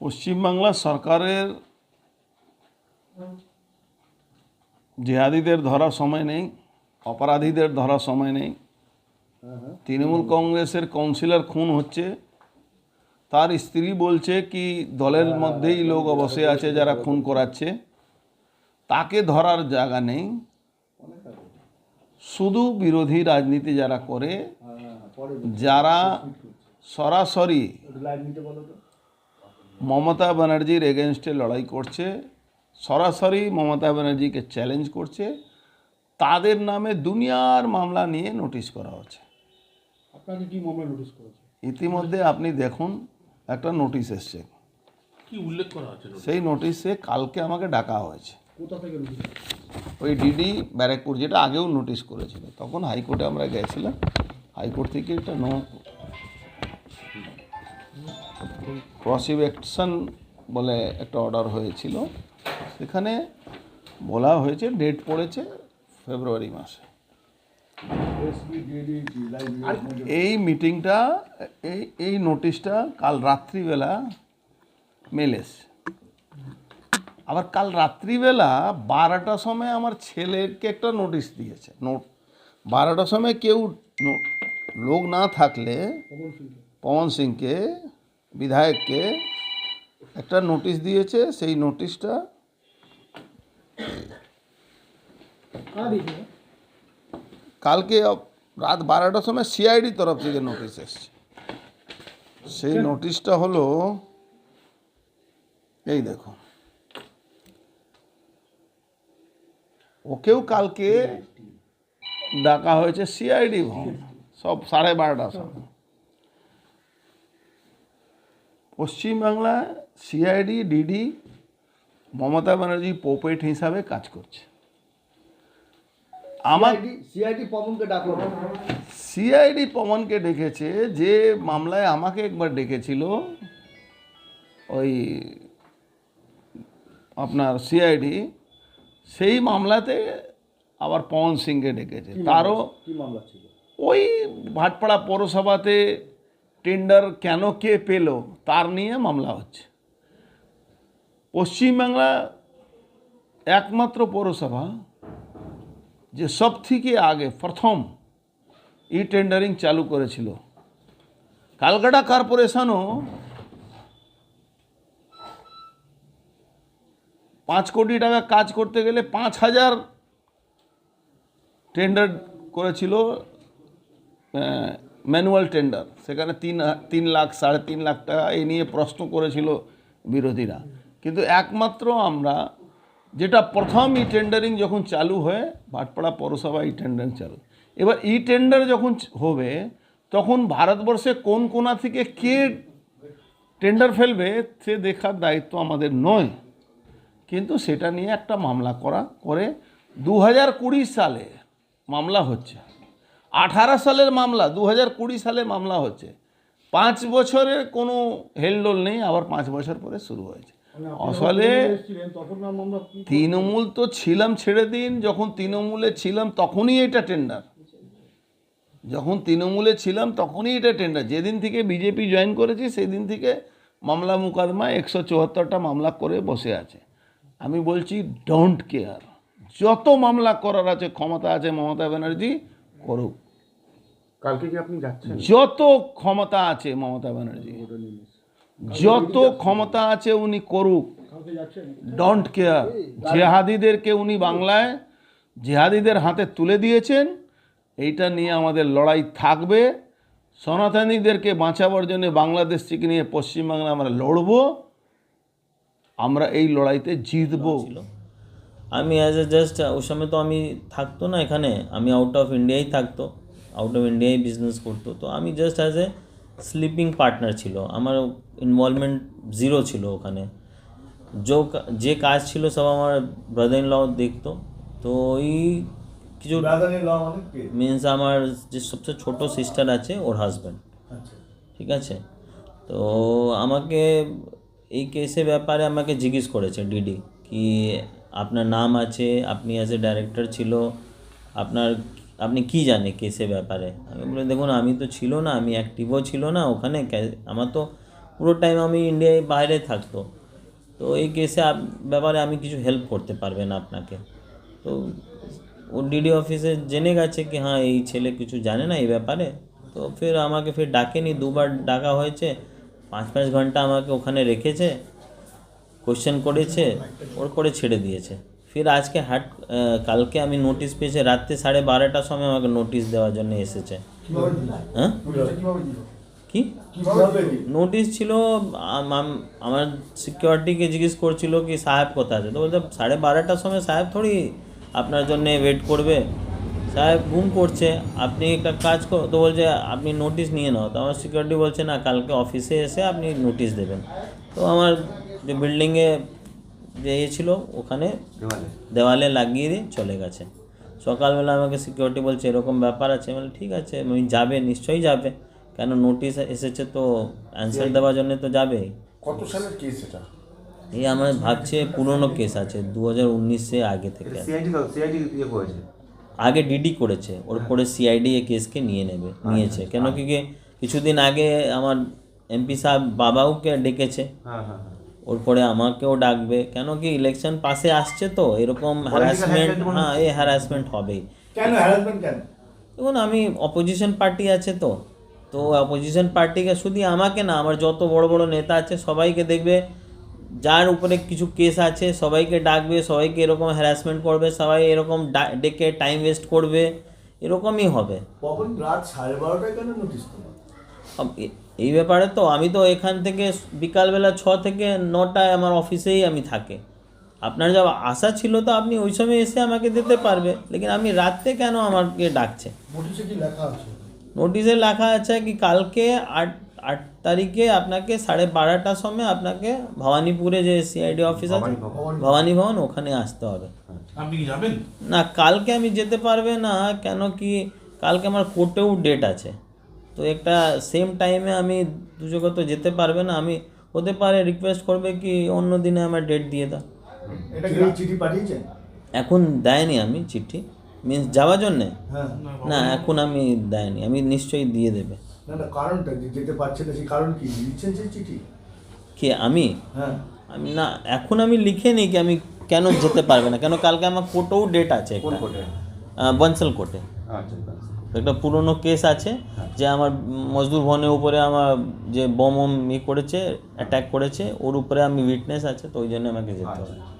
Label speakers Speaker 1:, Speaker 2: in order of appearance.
Speaker 1: পশ্চিমবাংলা সরকারের জেহাদিদের ধরার সময় নেই অপরাধীদের ধরার সময় নেই।
Speaker 2: হ্যাঁ হ্যাঁ।
Speaker 1: তৃণমূল কংগ্রেসের কাউন্সিলর খুন হচ্ছে। তার স্ত্রী বলছে কি দলের মধ্যেই লোক বসে আছে যারা খুন করাচ্ছে। তাকে ধরার জায়গা নেই। শুধু বিরোধী রাজনীতি যারা করে
Speaker 2: হ্যাঁ হ্যাঁ হ্যাঁ,
Speaker 1: যারা সরাসরি
Speaker 2: একটু লাইভ নিতে বলো তো
Speaker 1: মমতা ব্যানার্জির এগেনস্টে লড়াই করছে সরাসরি মমতা ব্যানার্জিকে চ্যালেঞ্জ করছে তাদের নামে দুনিয়ার মামলা নিয়ে নোটিশ করা হচ্ছে।
Speaker 2: আপনাকে কি মামলা নোটিশ করেছে?
Speaker 1: ইতিমধ্যে আপনি দেখুন একটা নোটিশ এসছে।
Speaker 3: কি উল্লেখ করা আছে
Speaker 1: সেই নোটিশে কালকে আমাকে ডাকা হয়েছে।
Speaker 2: কোথা থেকে
Speaker 1: ওই ডিডি ব্যারাকপুর যেটা আগেও নোটিশ করেছিল। তখন হাইকোর্টে আমরা গেছিলাম হাইকোর্ট থেকে একটা নো প্রসিকিউশন বলে একটা অর্ডার হয়েছিল। সেখানে বলা হয়েছে, ডেট পড়েছে ফেব্রুয়ারি মাসে। এই মিটিংটা, এই এই নোটিশটা কাল রাত্রিবেলা মেল আবার কাল রাত্রিবেলা বারোটার সময় আমার ছেলেকে একটা নোটিশ দিয়েছে। নোট, বারোটার সময় কেউ লোক না থাকলে
Speaker 2: পবন
Speaker 1: সিংকে বিধায়ককে একটা নোটিশ দিয়েছে সেই নোটিশটা কালকে রাত বারোটার সময় সিআইডি তরফ থেকে নোটিশ এসছে। সেই নোটিশটা হলো এই দেখো। ওকেও কালকে ডাকা হয়েছে সিআইডি ভবন সব সাড়ে বারোটার সময়। পশ্চিমবাংলায় CID DD Mamata Banerjee puppet হিসাবে কাজ করছে। আমার
Speaker 2: সিআইডি পবনকে ডাকলো
Speaker 1: সিআইডি পবনকে ডেকেছে যে মামলায় আমাকে একবার ডেকেছিল ওই আপনার সিআইডি সেই মামলাতে আবার পবন সিংকে ডেকেছে। তারও
Speaker 2: মামলা ছিল?
Speaker 1: ওই ভাটপাড়া পৌরসভাতে টেন্ডার কেন কে পেল তার নিয়ে মামলা হচ্ছে। পশ্চিমবাংলা একমাত্র পৌরসভা যে সব থেকে আগে প্রথম ই টেন্ডারিং চালু করেছিল। কালকাটা কর্পোরেশনও পাঁচ কোটি টাকা কাজ করতে গেলে পাঁচ হাজার টেন্ডার করেছিল ম্যানুয়াল টেন্ডার। সেখানে তিন তিন লাখ, সাড়ে তিন লাখ টাকা এই নিয়ে প্রশ্ন করেছিল বিরোধীরা। কিন্তু একমাত্র আমরা, যেটা প্রথম ই টেন্ডারিং যখন চালু হয় ভাটপাড়া পৌরসভা ই টেন্ডারিং চালু। এবার ই টেন্ডার যখন হবে, তখন ভারতবর্ষে কোন কোনা থেকে কে টেন্ডার ফেলবে, সে দেখার দায়িত্ব আমাদের নয়। কিন্তু সেটা নিয়ে একটা মামলা করা, করে দু হাজার কুড়ি সালে মামলা হচ্ছে। আঠারো সালের মামলা দু হাজার কুড়ি সালে মামলা হচ্ছে। পাঁচ বছরের কোনো হেলডোল নেই আবার পাঁচ বছর পরে শুরু হয়েছে। আসলে
Speaker 2: এসেছিলেন তখন না মামলা কি
Speaker 1: তৃণমূল তো ছিলাম ছেড়ে দিন যখন তৃণমূলে ছিলাম তখনই এটা টেন্ডার যখন তৃণমূলে ছিলাম তখনই এটা টেন্ডার যেদিন থেকে বিজেপি জয়েন করেছি সেই দিন থেকে মামলা মুকদমা একশো চুয়াত্তরটা মামলা করে বসে আছে। আমি বলছি ডোন্ট কেয়ার যত মামলা করার আছে ক্ষমতা আছে মমতা ব্যানার্জি করুক।
Speaker 3: কালকে কি আপনি যাচ্ছেন?
Speaker 1: যত ক্ষমতা আছে মমতা ব্যানার্জি যত ক্ষমতা আছে উনি করুক।
Speaker 2: কালকে
Speaker 1: ডোন্ট কেয়ার জেহাদিদেরকে উনি বাংলায় জেহাদিদের হাতে তুলে দিয়েছেন। এইটা নিয়ে আমাদের লড়াই থাকবে। সনাতনীদেরকে বাঁচাবার জন্য বাংলাদেশ থেকে নিয়ে পশ্চিমবাংলা আমরা লড়বো। আমরা এই লড়াইতে জিতবো।
Speaker 4: আমি অ্যাজ এ জাস্ট ওই সময় তো আমি থাকতো না এখানে আমি আউট অফ ইন্ডিয়াই থাকতো আউট অফ ইন্ডিয়াই বিজনেস করতো। তো আমি just as a sleeping partner ছিল আমার ইনভলভমেন্ট জিরো ছিল ওখানে। যে যে কাজ ছিল সব আমার ব্রাদার ইন ল দেখতো। তো ওই কিছু মিন্স আমার যে সবচেয়ে ছোট সিস্টার আছে ওর হাজব্যান্ড ঠিক আছে? তো আমাকে এই কেসের ব্যাপারে আমাকে জিজ্ঞেস করেছে ডিডি কি আপনার নাম আছে, আপনি অ্যাজ এ ডাইরেক্টর ছিল, আপনার, আপনি কি জানে কেসের ব্যাপারে? আমি বলে, দেখুন, আমি তো ছিল না, আমি অ্যাক্টিভও ছিল না ওখানে আমার তো পুরো টাইম আমি ইন্ডিয়ায় বাইরে থাকতো। তো এই কেসে ব্যাপারে আমি কিছু হেল্প করতে পারবে না আপনাকে। তো ও ডিডি অফিসে জেনে গেছে কি হ্যাঁ এই ছেলে কিছু জানে না এই ব্যাপারে। তো ফের আমাকে ফের ডাকেনি, দুবার ডাকা হয়েছে, পাঁচ পাঁচ ঘণ্টা আমাকে ওখানে রেখেছে। কোশ্চেন করেছে ওর করে ছেড়ে দিয়েছে। ফির আজকে হাট কালকে আমি নোটিশ পেয়েছি রাত্রে সাড়ে বারোটার সময় আমাকে নোটিশ দেওয়ার জন্য এসেছে। হ্যাঁ? কি? নোটিশ ছিল আম- আম- আমার সিকিউরিটিকে জিজ্ঞেস করছিল কি সাহেব কোথায় আছে? তো বলছে সাড়ে বারোটার সময় সাহেব থোড়ি আপনার জন্য ওয়েট করবে। সাহেব ঘুম করছে আপনি একটা কাজ কর তো বলছে আপনি নোটিশ নিয়ে নাও। তো আমার সিকিউরিটি বলছে না কালকে অফিসে এসে আপনি নোটিশ দেবেন। তো আমার যে বিল্ডিংয়ে যে ইয়ে ছিল ওখানে দেওয়ালে। লাগিয়ে দিয়ে চলে গেছে। সকালবেলা আমাকে সিকিউরিটি বলছে এরকম ব্যাপার আছে? বলে ঠিক আছে আমি যাবে নিশ্চয়ই যাবে। কেন নোটিশ এসেছে তো অ্যান্সার দেওয়ার জন্য তো যাবেই
Speaker 3: কত সালের কেস এটা?
Speaker 4: এই আমার ভাবছে পুরনো কেস আছে দু হাজার উনিশে আগে থেকে।
Speaker 5: ইয়ে
Speaker 4: আগে ডিডি করেছে ওর পরে সিআইডি এ কেসকে নিয়ে নেবে নিয়েছে। কেন কি কি কিছুদিন আগে আমার এমপি সাহেব বাবাওকে ডেকেছে।
Speaker 5: হ্যাঁ হ্যাঁ হ্যাঁ।
Speaker 4: ওর পরে আমাকেও ডাকবে। কেন কি ইলেকশন পাশে আসছে তো এরকম হ্যারাসমেন্ট হ্যাঁ এই হ্যারাসমেন্ট হবেই।
Speaker 2: কেন হ্যারাসমেন্ট কেন?
Speaker 4: দেখুন আমি অপোজিশন পার্টি আছে তো। তো অপোজিশন পার্টিকে শুধু আমাকে না আমার যত বড় বড় নেতা আছে সবাইকে দেখবে। যার উপরে কিছু কেস আছে সবাইকে ডাকবে সবাইকে এরকম হ্যারাসমেন্ট করবে সবাই এরকম ডা- ডেকে টাইম ওয়েস্ট করবে এরকমই হবে।
Speaker 2: রাত সাড়ে বারোটায় কেন নোটিস
Speaker 4: এই ব্যাপারে তো আমি তো এখান থেকে বিকালবেলা ছ থেকে নটায় আমার অফিসেই আমি থাকে। আপনার যা আশা ছিল তো আপনি ওই সময় এসে আমাকে দিতে পারবে লেকিন আমি রাত্রে কেন আমাকে ডাকছে
Speaker 2: নোটিশে লেখা আছে?
Speaker 4: নোটিশে লেখা আছে কি কালকে আট আট তারিখে আপনাকে সাড়ে বারোটার সময় আপনাকে ভবানীপুরে যে সিআইডি অফিস আছে ভবানী ভবন ওখানে আসতে হবে।
Speaker 3: আপনি কি যাবেন?
Speaker 4: না কালকে আমি যেতে পারবে না কেন কি কালকে আমার কোর্টেও ডেট আছে। তো একটা সেম টাইমে আমি দুজোকে তো যেতে পারবে না আমি হতে পারে রিকোয়েস্ট করবে কি অন্য দিনে আমার ডেট দিয়ে দাও।
Speaker 2: এটা কি চিঠি পাঠিয়েছেন
Speaker 4: এখন দেয়নি আমি চিঠি। মিন্স যাওয়ার জন্যে?
Speaker 2: হ্যাঁ।
Speaker 4: না এখন আমি দেয়নি আমি নিশ্চয়ই দিয়ে দেবে।
Speaker 2: না না কারণটা যে যেতে পারছে না সেই কারণ কি? লিখছেন সেই চিঠি?
Speaker 4: কে আমি?
Speaker 2: হ্যাঁ।
Speaker 4: আমি না এখন আমি লিখে নিই কি আমি কেন যেতে পারবে না? কেন কালকে আমার কোর্টেও ডেট আছে একটা।
Speaker 5: কোর্টে?
Speaker 4: বনসল কোর্টে।
Speaker 5: আচ্ছা।
Speaker 4: একটা পুরনো কেস আছে যে আমার মজদুর ভবনের উপরে আমার যে বম ই করেছে অ্যাট্যাক করেছে ওর উপরে আমি উইটনেস আছে তো ওই জন্য আমাকে যেতে হবে।
Speaker 5: আচ্ছা